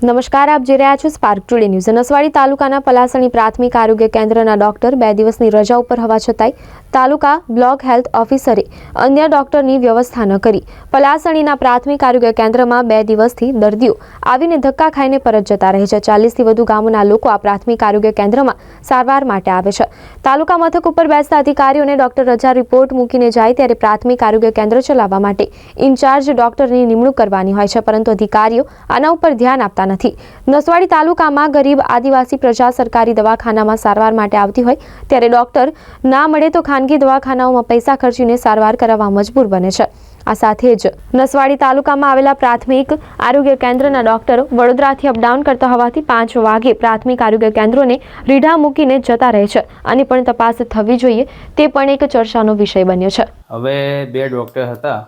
નમસ્કાર, આપ જોઈ રહ્યા છો સ્પાર્ક ટુડે ન્યૂઝ નસવાડી તાલુકાના પલાસણી પ્રાથમિક આરોગ્ય કેન્દ્રના ડોક્ટર બે દિવસની રજા ઉપર હોવા છતાંય તાલુકા બ્લોક હેલ્થ ઓફિસરે અન્ય ડોક્ટરની વ્યવસ્થા ન કરી. પલાસણીના પ્રાથમિક આરોગ્ય કેન્દ્રમાં બે દિવસથી દર્દીઓ આવીને ધક્કા ખાઈને પરત જતા રહે છે. ચાલીસથી વધુ ગામોના લોકો આ પ્રાથમિક આરોગ્ય કેન્દ્રમાં સારવાર માટે આવે છે. તાલુકા મથક ઉપર બેસતા અધિકારીઓને ડોક્ટર રજા રિપોર્ટ મૂકીને જાય ત્યારે પ્રાથમિક આરોગ્ય કેન્દ્ર ચલાવવા માટે ઇન્ચાર્જ ડોક્ટરની નિમણૂક કરવાની હોય છે, પરંતુ અધિકારીઓ આના ઉપર ધ્યાન આપતા નથી. નસવાડી તાલુકામાં ગરીબ આદિવાસી પ્રજા સરકારી દવાખાનામાં સારવાર માટે આવતી હોય ત્યારે ડોક્ટર ના મળે તો ખાનગી દવાખાનાઓમાં પૈસા ખર્ચીને સારવાર કરાવવા મજબૂર બને છે. આ સાથે જ નસવાડી તાલુકામાં આવેલા પ્રાથમિક આરોગ્ય કેન્દ્રના ડોક્ટરો વડોદરાથી અપડાઉન કરતા હોવાથી પાંચ વાગે પ્રાથમિક આરોગ્ય કેન્દ્રોને રીઢા મૂકીને જતા રહે છે. આની પણ તપાસ થવી જોઈએ, તે પણ એક ચર્ચાનો વિષય બન્યો છે. હવે બે ડૉક્ટર હતા,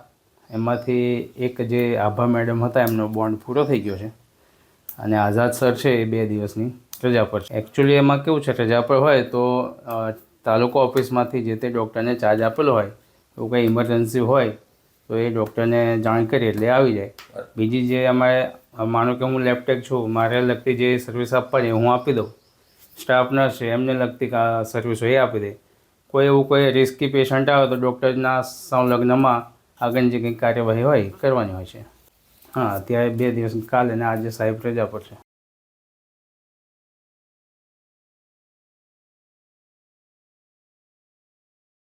એમાંથી એક જે આભા મેડમ હતા, એમનો બોન્ડ પૂરો થઈ ગયો છે. અને આઝાદ સર છે એ બે દિવસની રજા પર છે. એકચ્યુઅલી એમાં કેવું છે, રજા પર હોય તો તાલુકા ઓફિસમાંથી જે તે ડૉક્ટરને ચાર્જ આપેલો હોય, એવું કંઈ ઇમરજન્સી હોય, તો એ ડૉક્ટરને જાણ કરી એટલે આવી જાય. બીજી જે અમારે, માનો કે હું લેપટેક છું, મારે લગતી જે સર્વિસ આપવાની હું આપી દઉં. સ્ટાફ નર્સ છે એમને લગતી સર્વિસો એ આપી દે. કોઈ એવું કોઈ રિસ્કી પેશન્ટ આવે તો ડૉક્ટરના સંલગ્નમાં આગળની જે કંઈ કાર્યવાહી હોય કરવાની હોય છે. હા, અત્યારે બે દિવસ કાલે અને આજે સાહેબ રજા પર છે.